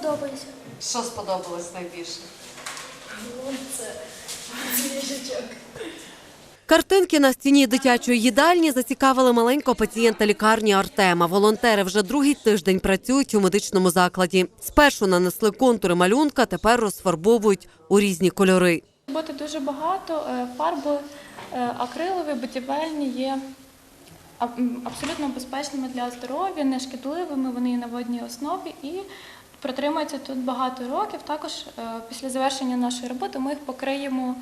подобається. Що сподобалось найбільше? Картинки на стіні дитячої їдальні зацікавили маленького пацієнта лікарні Артема. Волонтери вже другий тиждень працюють у медичному закладі. Спершу нанесли контури малюнка, тепер розфарбовують у різні кольори. Роботи дуже багато. Е, Фарби е, акрилові, будівельні є абсолютно безпечними для здоров'я, не шкідливими. Вони на водній основі і протримуються тут багато років. Також е, після завершення нашої роботи ми їх покриємо,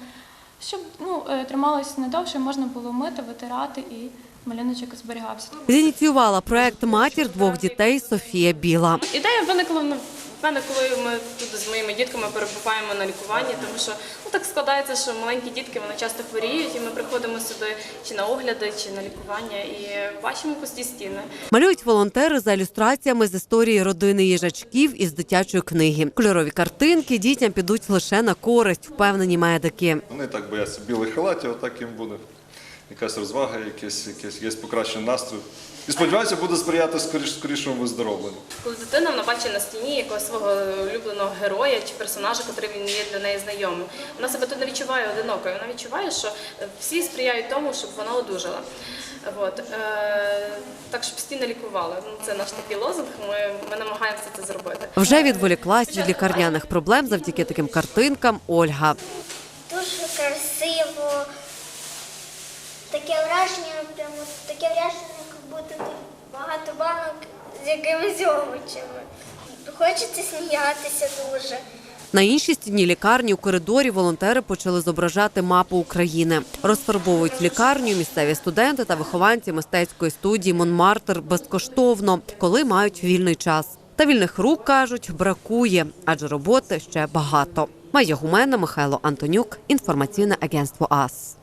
щоб ну, е, надовше, недовше, можна було мити, витирати і малюночок зберігався. Зініціювала проект матір двох дітей Софія Біла. Ідея виникла в мене, коли ми тут з моїми дітками перебуваємо на лікуванні, тому що ну так складається, що маленькі дітки вони часто хворіють, і ми приходимо сюди чи на огляди, чи на лікування, і бачимо пусті стіни. Малюють волонтери за ілюстраціями з історії родини їжачків із дитячої книги. Кольорові картинки дітям підуть лише на користь, впевнені медики. Вони так бояться білих халатів, отак їм буде якась розвага, якийсь, якийсь, якийсь покращений настрій. І сподіваюся, буде сприяти скоріш, скорішому виздоровленню. Коли дитина вона бачить на стіні якогось свого улюбленого героя чи персонажа, який він є для неї знайомим, вона себе тут не відчуває одинокою. Вона відчуває, що всі сприяють тому, щоб вона одужала. От. Е, так, щоб стіни лікували. Ну, це наш такий лозунг. Ми, ми намагаємося це зробити. Вже відволіклась від лікарняних проблем завдяки таким картинкам Ольга. Дуже красиво. Таке враження, прямо таке враження, як будто тут багато банок з якимись овочами. Хочеться сміятися дуже. На іншій стіні лікарні у коридорі волонтери почали зображати мапу України. Розфарбовують лікарню місцеві студенти та вихованці мистецької студії Монмартр безкоштовно, коли мають вільний час. Та вільних рук кажуть бракує, адже роботи ще багато. Майя Гумена, Михайло Антонюк, інформаційне агентство АС.